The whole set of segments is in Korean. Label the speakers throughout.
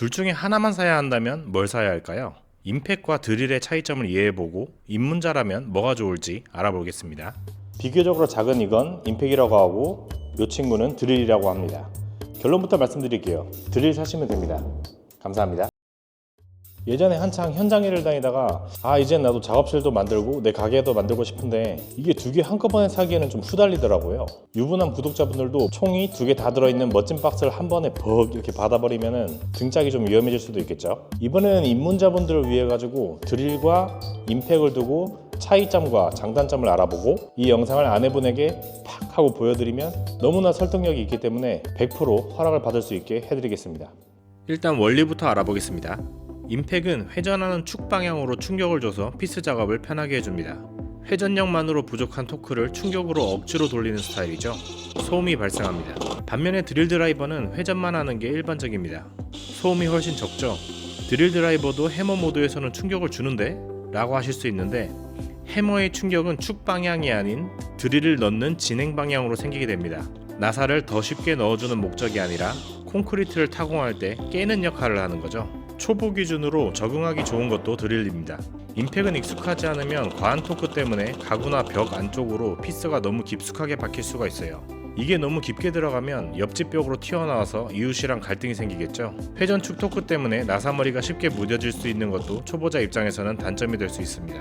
Speaker 1: 둘 중에 하나만 사야 한다면 뭘 사야 할까요? 임팩과 드릴의 차이점을 이해해보고 입문자라면 뭐가 좋을지 알아보겠습니다. 비교적으로 작은 이건 임팩이라고 하고 이 친구는 드릴이라고 합니다. 결론부터 말씀드릴게요. 드릴 사시면 됩니다. 감사합니다. 예전에 한창 현장 일을 다니다가 아 이젠 나도 작업실도 만들고 내 가게도 만들고 싶은데 이게 두 개 한꺼번에 사기에는 좀 후달리더라고요. 유부남 구독자분들도 총이 두 개 다 들어있는 멋진 박스를 한 번에 벅 이렇게 받아버리면은 등짝이 좀 위험해질 수도 있겠죠. 이번에는 입문자분들을 위해 가지고 드릴과 임팩을 두고 차이점과 장단점을 알아보고 이 영상을 아내분에게 팍 하고 보여드리면 너무나 설득력이 있기 때문에 100% 허락을 받을 수 있게 해드리겠습니다. 일단 원리부터 알아보겠습니다 임팩은 회전하는 축 방향으로 충격을 줘서 피스 작업을 편하게 해줍니다. 회전력만으로 부족한 토크를 충격으로 억지로 돌리는 스타일이죠. 소음이 발생합니다. 반면에 드릴 드라이버는 회전만 하는 게 일반적입니다. 소음이 훨씬 적죠. 드릴 드라이버도 해머 모드에서는 충격을 주는데? 라고 하실 수 있는데 해머의 충격은 축 방향이 아닌 드릴을 넣는 진행 방향으로 생기게 됩니다. 나사를 더 쉽게 넣어주는 목적이 아니라 콘크리트를 타공할 때 깨는 역할을 하는 거죠. 초보 기준으로 적응하기 좋은 것도 드릴입니다. 임팩은 익숙하지 않으면 과한 토크 때문에 가구나 벽 안쪽으로 피스가 너무 깊숙하게 박힐 수가 있어요. 이게 너무 깊게 들어가면 옆집 벽으로 튀어나와서 이웃이랑 갈등이 생기겠죠. 회전축 토크 때문에 나사머리가 쉽게 무뎌질 수 있는 것도 초보자 입장에서는 단점이 될 수 있습니다.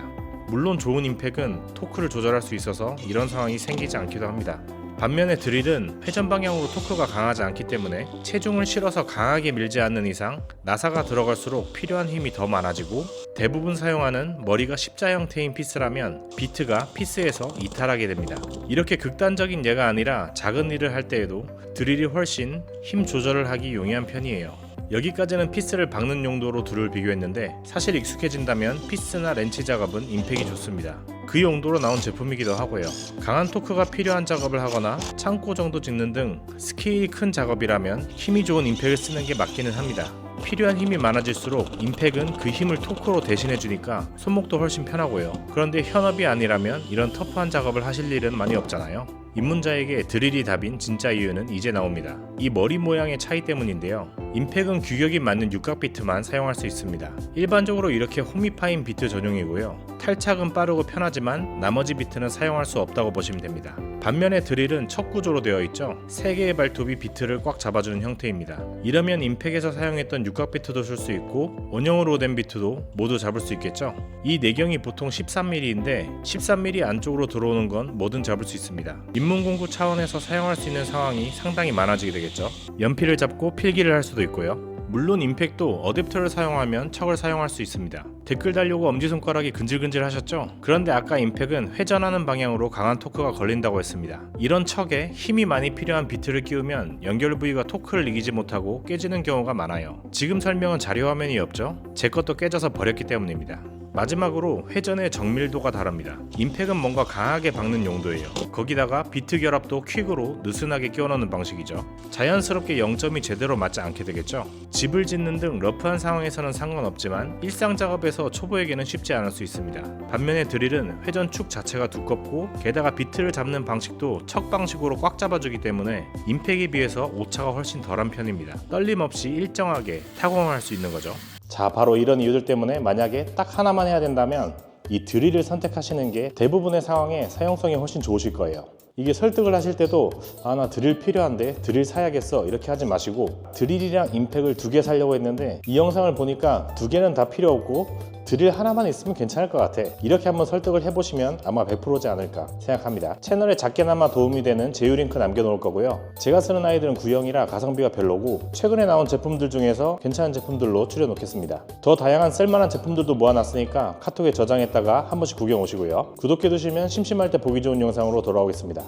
Speaker 1: 물론 좋은 임팩은 토크를 조절할 수 있어서 이런 상황이 생기지 않기도 합니다. 반면에 드릴은 회전 방향으로 토크가 강하지 않기 때문에 체중을 실어서 강하게 밀지 않는 이상 나사가 들어갈수록 필요한 힘이 더 많아지고 대부분 사용하는 머리가 십자 형태인 피스라면 비트가 피스에서 이탈하게 됩니다. 이렇게 극단적인 예가 아니라 작은 일을 할 때에도 드릴이 훨씬 힘 조절을 하기 용이한 편이에요. 여기까지는 피스를 박는 용도로 둘을 비교했는데 사실 익숙해진다면 피스나 렌치 작업은 임팩이 좋습니다. 그 용도로 나온 제품이기도 하고요. 강한 토크가 필요한 작업을 하거나 창고 정도 짓는 등 스케일이 큰 작업이라면 힘이 좋은 임팩을 쓰는 게 맞기는 합니다. 필요한 힘이 많아질수록 임팩은 그 힘을 토크로 대신해 주니까 손목도 훨씬 편하고요. 그런데 현업이 아니라면 이런 터프한 작업을 하실 일은 많이 없잖아요. 입문자에게 드릴이 답인 진짜 이유는 이제 나옵니다. 이 머리 모양의 차이 때문인데요. 임팩은 규격이 맞는 육각 비트만 사용할 수 있습니다. 일반적으로 이렇게 홈이 파인 비트 전용이고요. 탈착은 빠르고 편하지만 나머지 비트는 사용할 수 없다고 보시면 됩니다. 반면에 드릴은 첫 구조로 되어 있죠. 세 개의 발톱이 비트를 꽉 잡아주는 형태입니다. 이러면 임팩에서 사용했던 육각 비트도 쓸 수 있고 원형으로 된 비트도 모두 잡을 수 있겠죠. 이 내경이 보통 13mm인데 13mm 안쪽으로 들어오는 건 뭐든 잡을 수 있습니다. 입문 공구 차원에서 사용할 수 있는 상황이 상당히 많아지게 되겠죠. 연필을 잡고 필기를 할 수도 있고요. 물론 임팩도 어댑터를 사용하면 척을 사용할 수 있습니다. 댓글 달려고 엄지손가락이 근질근질 하셨죠? 그런데 아까 임팩은 회전하는 방향으로 강한 토크가 걸린다고 했습니다. 이런 척에 힘이 많이 필요한 비트를 끼우면 연결 부위가 토크를 이기지 못하고 깨지는 경우가 많아요. 지금 설명은 자료 화면이 없죠? 제 것도 깨져서 버렸기 때문입니다. 마지막으로 회전의 정밀도가 다릅니다. 임팩은 뭔가 강하게 박는 용도예요. 거기다가 비트 결합도 퀵으로 느슨하게 끼워넣는 방식이죠. 자연스럽게 0점이 제대로 맞지 않게 되겠죠. 집을 짓는 등 러프한 상황에서는 상관없지만 일상 작업에서 초보에게는 쉽지 않을 수 있습니다. 반면에 드릴은 회전축 자체가 두껍고 게다가 비트를 잡는 방식도 척 방식으로 꽉 잡아주기 때문에 임팩에 비해서 오차가 훨씬 덜한 편입니다. 떨림 없이 일정하게 타공할 수 있는 거죠. 자, 바로 이런 이유들 때문에 만약에 딱 하나만 해야 된다면 이 드릴을 선택하시는 게 대부분의 상황에 사용성이 훨씬 좋으실 거예요. 이게 설득을 하실 때도 아 나 드릴 필요한데 드릴 사야겠어 이렇게 하지 마시고 드릴이랑 임팩을 두개 사려고 했는데 이 영상을 보니까 두 개는 다 필요 없고 드릴 하나만 있으면 괜찮을 것 같아. 이렇게 한번 설득을 해보시면 아마 100%지 않을까 생각합니다. 채널에 작게나마 도움이 되는 제휴 링크 남겨놓을 거고요. 제가 쓰는 아이들은 구형이라 가성비가 별로고 최근에 나온 제품들 중에서 괜찮은 제품들로 추려놓겠습니다. 더 다양한 쓸만한 제품들도 모아놨으니까 카톡에 저장했다가 한 번씩 구경 오시고요. 구독해두시면 심심할 때 보기 좋은 영상으로 돌아오겠습니다